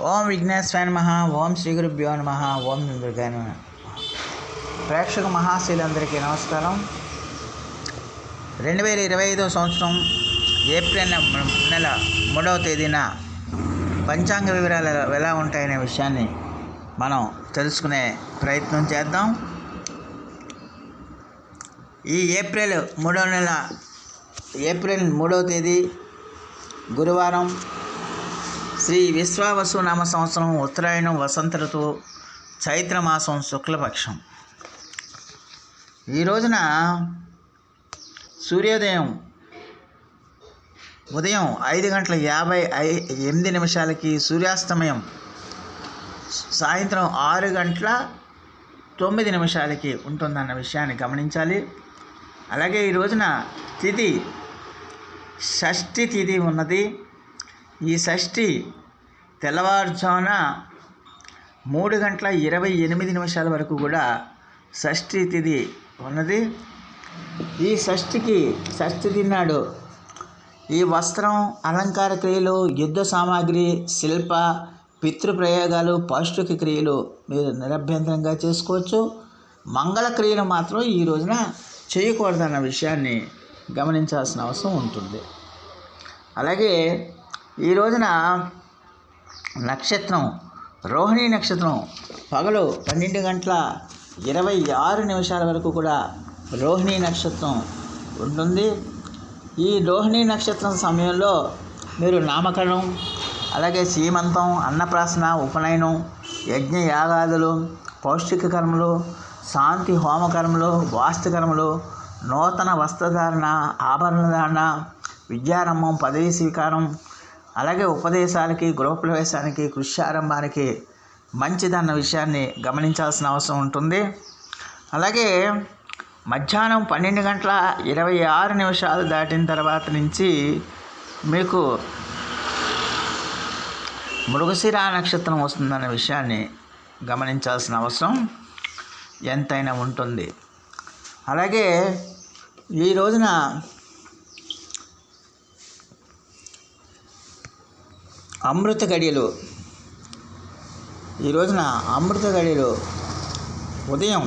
ఓం విఘ్నేశ్వర నమ ఓం శ్రీ గురుభ్యో నమ ఓం దుర్గా నమ. ప్రేక్షక మహాశీలందరికీ నమస్కారం. రెండు వేల ఇరవై ఐదో సంవత్సరం ఏప్రిల్ నెల మూడవ తేదీన పంచాంగ వివరాలు ఎలా- ఎలా ఉంటాయనే విషయాన్ని మనం తెలుసుకునే ప్రయత్నం చేద్దాం. ఈ ఏప్రిల్ మూడవ నెల ఏప్రిల్ మూడవ తేదీ గురువారం శ్రీ విశ్వావసు నామ సంవత్సరం ఉత్తరాయణం వసంత ఋతువు చైత్రమాసం శుక్లపక్షం. ఈ రోజున సూర్యోదయం ఉదయం ఐదు గంటల యాభై ఐ ఎనిమిది నిమిషాలకి సూర్యాస్తమయం సాయంత్రం ఆరు గంటల తొమ్మిది నిమిషాలకి ఉంటుందన్న విషయాన్ని గమనించాలి. అలాగే ఈ రోజున తిథి షష్ఠి తిథి ఉన్నది. ఈ షష్ఠి తెల్లవారుజామున మూడు గంటల ఇరవై ఎనిమిది నిమిషాల వరకు కూడా షష్ఠి తిథి ఉన్నది. ఈ షష్ఠికి షష్ఠి తిన్నాడు. ఈ వస్త్రం అలంకార క్రియలు యుద్ధ సామాగ్రి శిల్ప పితృప్రయోగాలు పౌష్టిక క్రియలు మీరు నిరభ్యంతరంగా చేసుకోవచ్చు. మంగళ క్రియలు మాత్రం ఈ రోజున చేయకూడదన్న విషయాన్ని గమనించాల్సిన అవసరం ఉంటుంది. అలాగే ఈ రోజున నక్షత్రం రోహిణి నక్షత్రం పగలు పన్నెండు గంటల ఇరవై ఆరు నిమిషాల వరకు కూడా రోహిణి నక్షత్రం ఉంటుంది. ఈ రోహిణి నక్షత్రం సమయంలో మీరు నామకరణం అలాగే సీమంతం అన్నప్రాసన ఉపనయనం యజ్ఞ యాగాదులు పౌష్టిక కర్మలు శాంతి హోమకర్మలు వాస్తుకర్మలు నూతన వస్త్రధారణ ఆభరణ ధారణ విద్యారంభం పదవీ స్వీకారం అలాగే ఉపదేశాలకి గృహప్రవేశానికి కృష్యారంభానికి మంచిదన్న విషయాన్ని గమనించాల్సిన అవసరం ఉంటుంది. అలాగే మధ్యాహ్నం పన్నెండు గంటల ఇరవై ఆరు నిమిషాలు దాటిన తర్వాత నుంచి మీకు మృగశిర నక్షత్రం వస్తుందన్న విషయాన్ని గమనించాల్సిన అవసరం ఎంతైనా ఉంటుంది. అలాగే ఈ రోజున అమృత గడియలు ఈ రోజున అమృత గడియలు ఉదయం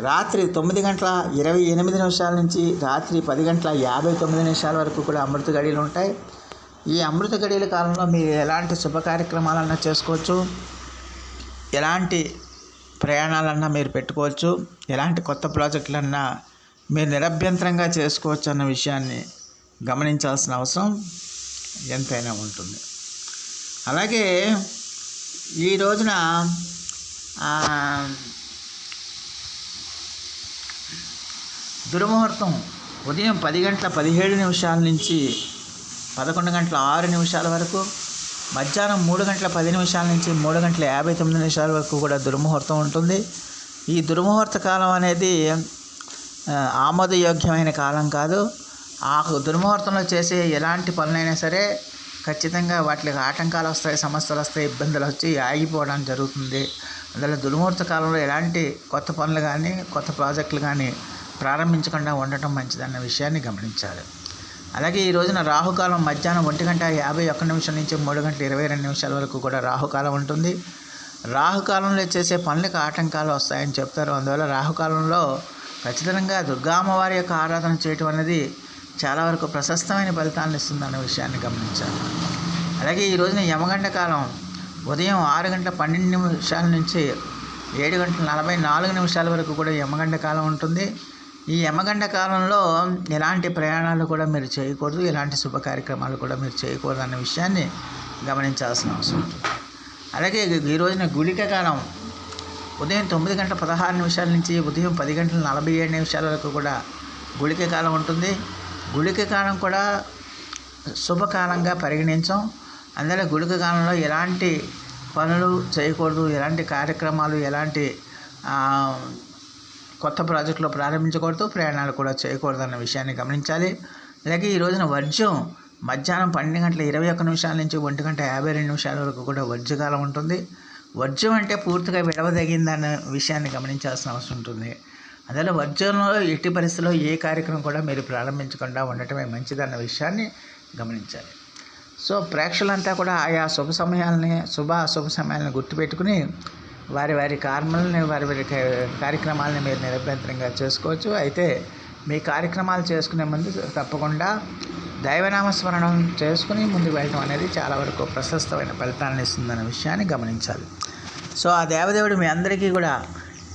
రాత్రి తొమ్మిది గంటల ఇరవై ఎనిమిది నిమిషాల నుంచి రాత్రి పది గంటల యాభై తొమ్మిది నిమిషాల వరకు కూడా అమృత గడియలు ఉంటాయి. ఈ అమృత గడియల కాలంలో మీరు ఎలాంటి శుభ కార్యక్రమాలన్నా చేసుకోవచ్చు. ఎలాంటి ప్రయాణాలన్నా మీరు పెట్టుకోవచ్చు. ఎలాంటి కొత్త ప్రాజెక్టులన్నా మీరు నిరభ్యంతరంగా చేసుకోవచ్చు అన్న విషయాన్ని గమనించాల్సిన అవసరం. ఎంతైనా ఉంటుంది. అలాగే ఈ రోజున దుర్ముహూర్తం ఉదయం పది గంటల పదిహేడు నిమిషాల నుంచి పదకొండు గంటల ఆరు నిమిషాల వరకు మధ్యాహ్నం మూడు గంటల పది నిమిషాల నుంచి మూడు గంటల యాభై తొమ్మిది నిమిషాల వరకు కూడా దుర్ముహూర్తం ఉంటుంది. ఈ దుర్ముహూర్త కాలం అనేది ఆమోదయోగ్యమైన కాలం కాదు. ఆ దుర్ముహూర్తంలో చేసే ఎలాంటి పనులైనా సరే ఖచ్చితంగా వాటికి ఆటంకాలు వస్తాయి సమస్యలు వస్తాయి ఇబ్బందులు వచ్చి ఆగిపోవడం జరుగుతుంది. అందులో దుర్ముహూర్త కాలంలో ఎలాంటి కొత్త పనులు కానీ కొత్త ప్రాజెక్టులు కానీ ప్రారంభించకుండా ఉండటం మంచిదన్న విషయాన్ని గమనించాలి. అలాగే ఈ రోజున రాహుకాలం మధ్యాహ్నం ఒంటి గంట యాభై ఒక్క నిమిషం నుంచి మూడు గంటల ఇరవై రెండు నిమిషాల వరకు కూడా రాహుకాలం ఉంటుంది. రాహుకాలంలో చేసే పనులకు ఆటంకాలు వస్తాయని చెప్తారు. అందువల్ల రాహుకాలంలో ఖచ్చితంగా దుర్గామ్మవారి యొక్క ఆరాధన చేయటం అనేది చాలా వరకు ప్రశస్తమైన ఫలితాలను ఇస్తుందన్న విషయాన్ని గమనించాలి. అలాగే ఈ రోజున యమగండ కాలం ఉదయం ఆరు గంటల పన్నెండు నిమిషాల నుంచి ఏడు గంటల నలభై నాలుగు నిమిషాల వరకు కూడా యమగండ కాలం ఉంటుంది. ఈ యమగండ కాలంలో ఎలాంటి ప్రయాణాలు కూడా మీరు చేయకూడదు ఎలాంటి శుభ కార్యక్రమాలు కూడా మీరు చేయకూడదు అన్న విషయాన్ని గమనించాల్సిన అవసరం ఉంటుంది. అలాగే ఈ రోజున గుళిక కాలం ఉదయం తొమ్మిది గంటల పదహారు నిమిషాల నుంచి ఉదయం పది గంటల నలభై ఏడు నిమిషాల వరకు కూడా గుళిక కాలం ఉంటుంది. గుళిక కాలం కూడా శుభకాలంగా పరిగణించాం. అందులో గుళిక కాలంలో ఎలాంటి పనులు చేయకూడదు ఎలాంటి కార్యక్రమాలు ఎలాంటి కొత్త ప్రాజెక్టులు ప్రారంభించకూడదు ప్రయాణాలు కూడా చేయకూడదు అన్న విషయాన్ని గమనించాలి. అలాగే ఈ రోజున వర్జ్యం మధ్యాహ్నం పన్నెండు గంటల ఇరవై ఒక్క నిమిషాల నుంచి ఒంటి గంట యాభై రెండు నిమిషాల వరకు కూడా వర్జ్యకాలం ఉంటుంది. వర్జ్యం అంటే పూర్తిగా విడవదగిందన్న విషయాన్ని గమనించాల్సిన అవసరం ఉంటుంది. అందులో వర్జ్యంలో ఎట్టి పరిస్థితుల్లో ఏ కార్యక్రమం కూడా మీరు ప్రారంభించకుండా ఉండటమే మంచిదన్న విషయాన్ని గమనించాలి. సో ప్రేక్షకులంతా కూడా ఆయా శుభ సమయాలని శుభ అశుభ సమయాలను గుర్తుపెట్టుకుని వారి వారి కార్మల్ని వారి వారి కార్యక్రమాలని మీరు నిరభ్యంతరంగా చేసుకోవచ్చు. అయితే మీ కార్యక్రమాలు చేసుకునే ముందు తప్పకుండా దైవనామస్మరణం చేసుకుని ముందుకు వెళ్ళడం అనేది చాలా వరకు ప్రశస్తమైన ఫలితాలను ఇస్తుందన్న విషయాన్ని గమనించాలి. సో ఆ దేవదేవుడు మీ అందరికీ కూడా